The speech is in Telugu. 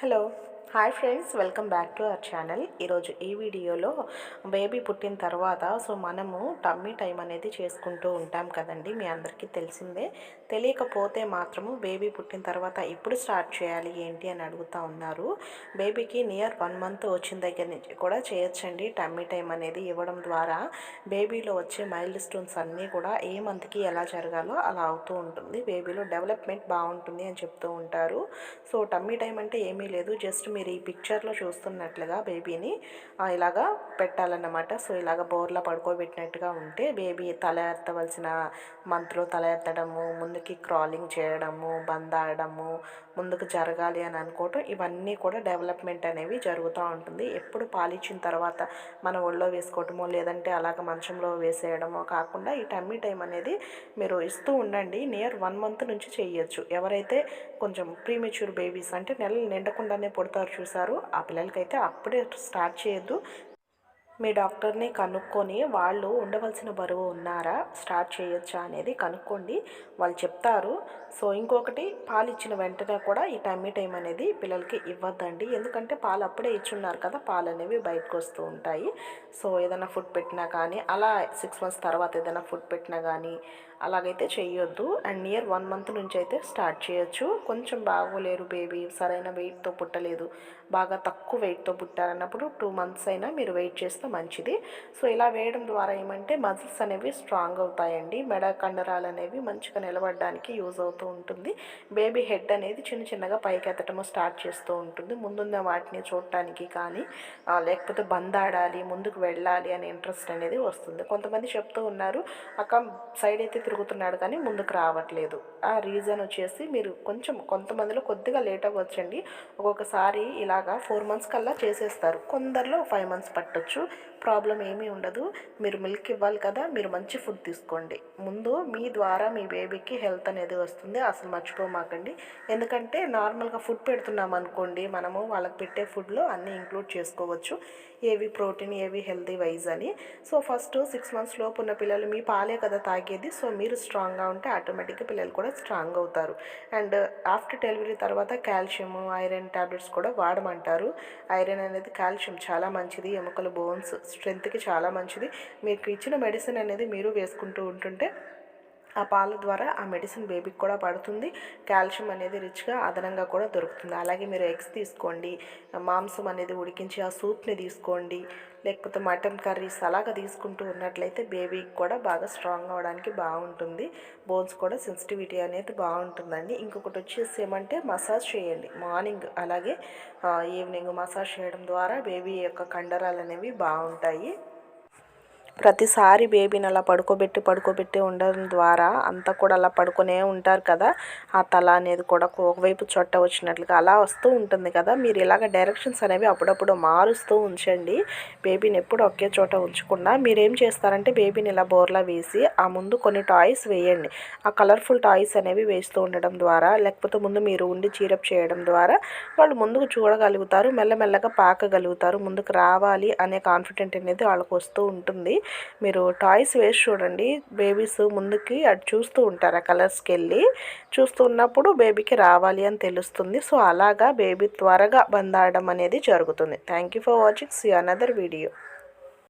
Hello. Hi friends welcome back to our channel ఈరోజు ఈ వీడియోలో బేబీ పుట్టిన తర్వాత సో మనము టమ్మీ టైం అనేది చేసుకుంటూ ఉంటాం కదండి మీ అందరికీ తెలిసిందే. తెలియకపోతే మాత్రము బేబీ పుట్టిన తర్వాత ఎప్పుడు స్టార్ట్ చేయాలి ఏంటి అని అడుగుతూ ఉన్నారు. బేబీకి నియర్ వన్ మంత్ వచ్చిన దగ్గర నుంచి కూడా చేయొచ్చండి టమ్మీ టైం అనేది ఇవ్వడం ద్వారా. బేబీలో వచ్చే మైల్డ్ స్టోన్స్ అన్నీ కూడా ఏ మంత్కి ఎలా జరగాలో అలా అవుతూ ఉంటుంది. బేబీలో డెవలప్మెంట్ బాగుంటుంది అని చెప్తూ ఉంటారు. సో టమ్మీ టైం అంటే ఏమీ లేదు జస్ట్ మీరు ఈ పిక్చర్లో చూస్తున్నట్లుగా బేబీని ఇలాగా పెట్టాలన్నమాట. సో ఇలాగ బోర్లా పడుకోబెట్టినట్టుగా ఉంటే బేబీ తల ఎత్తవలసిన మంత్లో తల ఎత్తడము ముందుకి క్రాలింగ్ చేయడము బందాడము ముందుకు జరగాలి అని అనుకోవటం ఇవన్నీ కూడా డెవలప్మెంట్ అనేవి జరుగుతూ ఉంటుంది. ఎప్పుడు పాలిచ్చిన తర్వాత మన ఒళ్ళో వేసుకోవటమో లేదంటే అలాగ మంచంలో వేసేయడమో కాకుండా ఈ టమ్మీ టైం అనేది మీరు ఇస్తూ ఉండండి. నియర్ వన్ మంత్ నుంచి చేయొచ్చు. ఎవరైతే కొంచెం ప్రీమెచ్యూర్ బేబీస్ అంటే నెలలు నిండకుండానే పుడతారు. చూసారు ఆ పిల్లలకైతే అప్పుడే స్టార్ట్ చేయొద్దు. మీ డాక్టర్ని కనుక్కొని వాళ్ళు ఉండవలసిన బరువు ఉన్నారా స్టార్ట్ చేయొచ్చా అనేది కనుక్కోండి. వాళ్ళు చెప్తారు. సో ఇంకొకటి పాలు ఇచ్చిన వెంటనే కూడా ఈ టైమీ టైం అనేది పిల్లలకి ఇవ్వద్దండి. ఎందుకంటే పాలు అప్పుడే ఇచ్చున్నారు కదా పాలు అనేవి బయటకు వస్తూ ఉంటాయి. సో ఏదైనా ఫుడ్ పెట్టినా కానీ అలా సిక్స్ మంత్స్ తర్వాత ఏదైనా ఫుడ్ పెట్టినా కానీ అలాగైతే చేయొద్దు అండ్ నియర్ వన్ మంత్ నుంచి అయితే స్టార్ట్ చేయొచ్చు. కొంచెం బాగోలేరు బేబీ. సరైన వెయిట్తో పుట్టలేదు. బాగా తక్కువ వెయిట్తో పుట్టారన్నప్పుడు టూ మంత్స్ అయినా మీరు వెయిట్ చేస్తే మంచిది. సో ఇలా వేయడం ద్వారా ఏమంటే మజిల్స్ అనేవి స్ట్రాంగ్ అవుతాయండి. మెడ కండరాలు అనేవి మంచిగా నిలబడడానికి యూజ్ అవుతూ ఉంటుంది. బేబీ హెడ్ అనేది చిన్న చిన్నగా పైకి ఎత్తటము స్టార్ట్ చేస్తూ ఉంటుంది. ముందున్న వాటిని చూడటానికి కానీ లేకపోతే బందాడాలి ముందుకు వెళ్ళాలి అనే ఇంట్రెస్ట్ అనేది వస్తుంది. కొంతమంది చెప్తూ ఉన్నారు అక్క సైడ్ అయితే తిరుగుతున్నాడు కానీ ముందుకు రావట్లేదు. ఆ రీజన్ వచ్చేసి మీరు కొంచెం కొంతమందిలో కొద్దిగా లేట్ అవ్వచ్చండి. ఒక్కొక్కసారి ఇలాగా ఫోర్ మంత్స్ కల్లా చేసేస్తారు. కొందరిలో ఫైవ్ మంత్స్ పట్టొచ్చు. ప్రాబ్లం ఏమీ ఉండదు. మీరు మిల్క్ ఇవ్వాలి కదా మీరు మంచి ఫుడ్ తీసుకోండి. ముందు మీ ద్వారా మీ బేబీకి హెల్త్ అనేది వస్తుంది. అసలు మర్చిపోమాకండి. ఎందుకంటే నార్మల్గా ఫుడ్ పెడుతున్నాం అనుకోండి మనము వాళ్ళకి పెట్టే ఫుడ్లో అన్నీ ఇంక్లూడ్ చేసుకోవచ్చు. ఏవి ప్రోటీన్ ఏవి హెల్తీ వైజ్ అని. సో ఫస్ట్ సిక్స్ మంత్స్ లోపు ఉన్న పిల్లలు మీ పాలే కదా తాగేది. సో మీరు స్ట్రాంగ్గా ఉంటే ఆటోమేటిక్గా పిల్లలు కూడా స్ట్రాంగ్ అవుతారు. అండ్ ఆఫ్టర్ డెలివరీ తర్వాత కాల్షియం ఐరన్ ట్యాబ్లెట్స్ కూడా వాడమంటారు. ఐరన్ అనేది కాల్షియం చాలా మంచిది. ఎముకల బోన్స్ స్ట్రెంత్కి చాలా మంచిది. మీకు ఇచ్చిన మెడిసిన్ అనేది మీరు వేసుకుంటూ ఉంటుంటే ఆ పాల ద్వారా ఆ మెడిసిన్ బేబీకి కూడా పడుతుంది. కాల్షియం అనేది రిచ్గా అదనంగా కూడా దొరుకుతుంది. అలాగే మీరు ఎగ్స్ తీసుకోండి మాంసం అనేది ఉడికించి ఆ సూప్ని తీసుకోండి లేకపోతే మటన్ కర్రీస్ అలాగా తీసుకుంటూ ఉన్నట్లయితే బేబీకి కూడా బాగా స్ట్రాంగ్ అవ్వడానికి బాగుంటుంది. బోన్స్ కూడా సెన్సిటివిటీ అనేది బాగుంటుందండి. ఇంకొకటి వచ్చేసి ఏమంటే మసాజ్ చేయండి. మార్నింగ్ అలాగే ఈవినింగ్ మసాజ్ చేయడం ద్వారా బేబీ యొక్క కండరాలు అనేవి బాగుంటాయి. ప్రతిసారి బేబీని అలా పడుకోబెట్టి పడుకోబెట్టి ఉండడం ద్వారా అంతా కూడా అలా పడుకునే ఉంటారు కదా. ఆ తల అనేది కూడా ఒకవైపు చొట్ట వచ్చినట్లుగా అలా వస్తూ ఉంటుంది కదా. మీరు ఇలాగ డైరెక్షన్స్ అనేవి అప్పుడప్పుడు మారుస్తూ ఉంచండి. బేబీని ఎప్పుడు ఒకే చోట ఉంచకుండా మీరేం చేస్తారంటే బేబీని ఇలా బోర్లా వేసి ఆ ముందు కొన్ని టాయ్స్ వేయండి. ఆ కలర్ఫుల్ టాయ్స్ అనేవి వేస్తూ ఉండడం ద్వారా లేకపోతే ముందు మీరు ఉండి చీరప్ చేయడం ద్వారా వాళ్ళు ముందుకు చూడగలుగుతారు మెల్లమెల్లగా పాకగలుగుతారు ముందుకు రావాలి అనే కాన్ఫిడెంట్ అనేది వాళ్ళకు వస్తూ ఉంటుంది. మీరు టాయ్స్ వేసి చూడండి. బేబీస్ ముందుకి అటు చూస్తూ ఉంటారు ఆ కలర్స్కి వెళ్ళి చూస్తూ ఉన్నప్పుడు బేబీకి రావాలి అని తెలుస్తుంది. సో అలాగా బేబీ త్వరగా బందాడడం అనేది జరుగుతుంది. Thank you for watching. See another video.